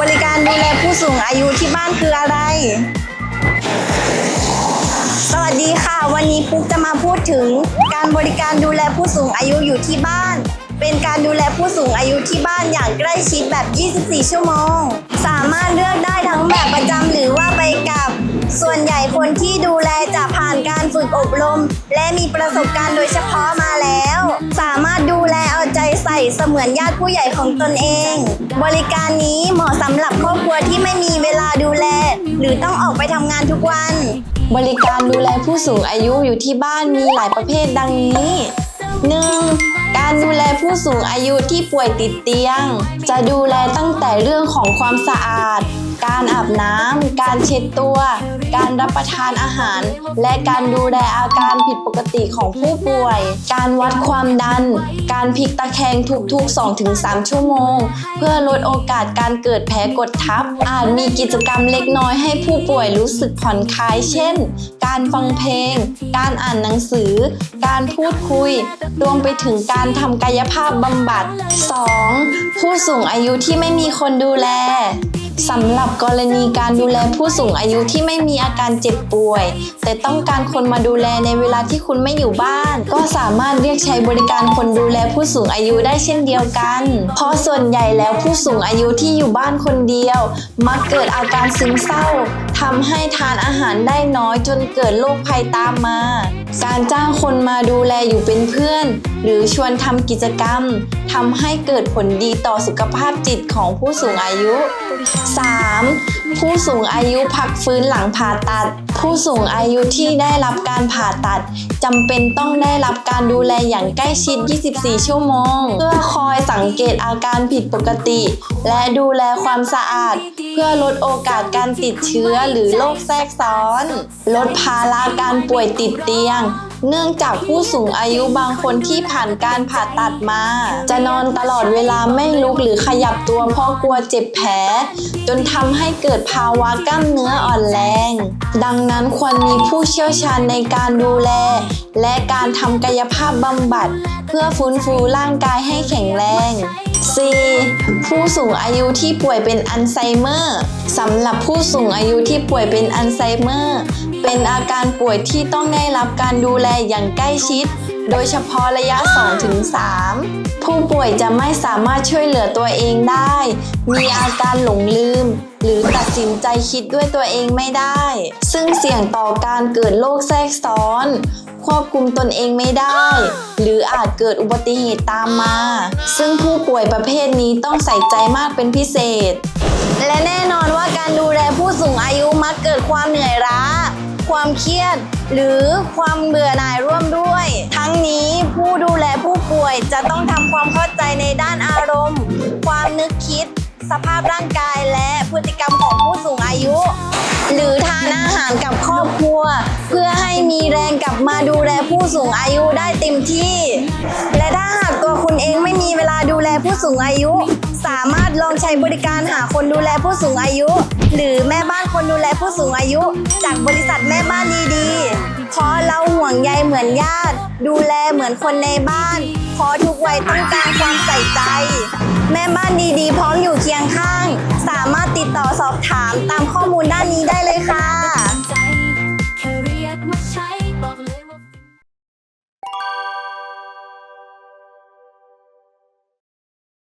บริการดูแลผู้สูงอายุที่บ้านคืออะไร สวัสดีค่ะ วันนี้ปุ๊กจะมาพูดถึง การบริการดูแลผู้สูงอายุอยู่ที่บ้าน เป็นการดูแลผู้สูงอายุที่บ้านอย่างใกล้ชิดแบบ 24 ชั่วโมง สามารถเลือกได้ทั้งแบบประจำหรือว่าไปกับ ส่วนใหญ่คนที่ดูแลจะผ่านการฝึกอบรม และมีประสบการณ์โดยเฉพาะมาแล้ว สามารถดูแล เอาใจใส่เสมือนญาติผู้ใหญ่ของตนเอง บริการนี้เหมาะสำหรับครอบครัวที่ไม่มีเวลาดูแล หรือต้องออกไปทำงานทุกวัน บริการดูแลผู้สูงอายุอยู่ที่บ้านมีหลายประเภทดังนี้ 1. การดูแลผู้สูงอายุที่ป่วยติดเตียง จะดูแลตั้งแต่เรื่องของความสะอาด การอาบน้ำ การเช็ดตัว การรับประทานอาหาร และการดูแลอาการผิดปกติของผู้ป่วย การวัดความดัน การพลิกตะแคงทุกๆ 2-3 ชั่วโมง เพื่อลดโอกาสการเกิดแผลกดทับ อาจมีกิจกรรมเล็กน้อยให้ผู้ป่วยรู้สึกผ่อนคลาย เช่น การฟังเพลง การอ่านหนังสือ การพูดคุย รวมไปถึงการทำกายภาพบำบัด 2. ผู้สูงอายุที่ไม่มีคนดูแล สำหรับกรณีการดูแลผู้สูงอายุที่ไม่มีอาการเจ็บป่วย แต่ต้องการคนมาดูแลในเวลาที่คุณไม่อยู่บ้าน ก็สามารถเรียกใช้บริการคนดูแลผู้สูงอายุได้เช่นเดียวกัน เพราะส่วนใหญ่แล้วผู้สูงอายุที่อยู่บ้านคนเดียว มักเกิดอาการซึมเศร้าทำให้ทานอาหารได้น้อยจนเกิดโรคภัยตามมา การจ้างคนมาดูแลอยู่เป็นเพื่อน หรือชวนทำกิจกรรมทำให้เกิดผลดีต่อสุขภาพจิตของผู้สูงอายุ 3. ผู้สูงอายุพักฟื้นหลังผ่าตัด ผู้สูงอายุที่ได้รับการผ่าตัดจำเป็นต้องได้รับการดูแลอย่างใกล้ชิด 24 ชั่วโมง เพื่อคอยสังเกตอาการผิดปกติ และดูแลความสะอาด เพื่อลดโอกาสการติดเชื้อหรือโรคแทรกซ้อน ลดภาระการป่วยติดเตียง เนื่องจากผู้สูงอายุบางคนที่ผ่านการผ่าตัดมา จะนอนตลอดเวลาไม่ลุกหรือขยับตัวเพราะกลัวเจ็บแผล จนทำให้เกิดภาวะกล้ามเนื้ออ่อนแรง ดังนั้นควรมีผู้เชี่ยวชาญในการดูแล และการทำกายภาพบำบัด เพื่อฟื้นฟูร่างกายให้แข็งแรง 4. ผู้สูงอายุที่ป่วยเป็นอัลไซเมอร์สำหรับผู้สูงอายุที่ป่วยเป็นอัลไซเมอร์ เป็นอาการป่วยที่ต้องได้รับการดูแลอย่างใกล้ชิด โดยเฉพาะระยะ 2-3 ผู้ป่วยจะไม่สามารถช่วยเหลือตัวเองได้ มีอาการหลงลืม หรือตัดสินใจคิดด้วยตัวเองไม่ได้ ซึ่งเสี่ยงต่อการเกิดโรคแทรกซ้อน ควบคุมตนเองไม่ได้ หรืออาจเกิดอุบัติเหตุตามมา ซึ่งผู้ป่วยประเภทนี้ต้องใส่ใจมากเป็นพิเศษและแน่นอนว่าการดูแลผู้สูงอายุมักเกิดความเหนื่อยล้า ความเครียด หรือความเบื่อหน่ายร่วมด้วย ทั้งนี้ผู้ดูแลผู้ป่วยจะต้องทำความเข้าใจในด้านอารมณ์ ความนึกคิด สภาพร่างกายและพฤติกรรมของผู้สูงอายุ หรือทานอาหารกับครอบครัว เพื่อให้มีแรงกลับมาดูแลผู้สูงอายุได้เต็มที่ และถ้าหากตัวคุณเองไม่มีเวลาดูแลผู้สูงอายุ สามารถลองใช้บริการหาคนดูแลผู้สูงอายุ หรือแม่บ้านคนดูแลผู้สูงอายุ จากบริษัทแม่บ้านดีๆเพราะเราห่วงใยเหมือนญาติ ดูแลเหมือนคนในบ้านเพราะทุกวัยต้องการความใส่ใจ แม่บ้านดีๆ พร้อมอยู่เคียงข้าง สามารถติดต่อสอบถามตามข้อมูลด้านนี้ได้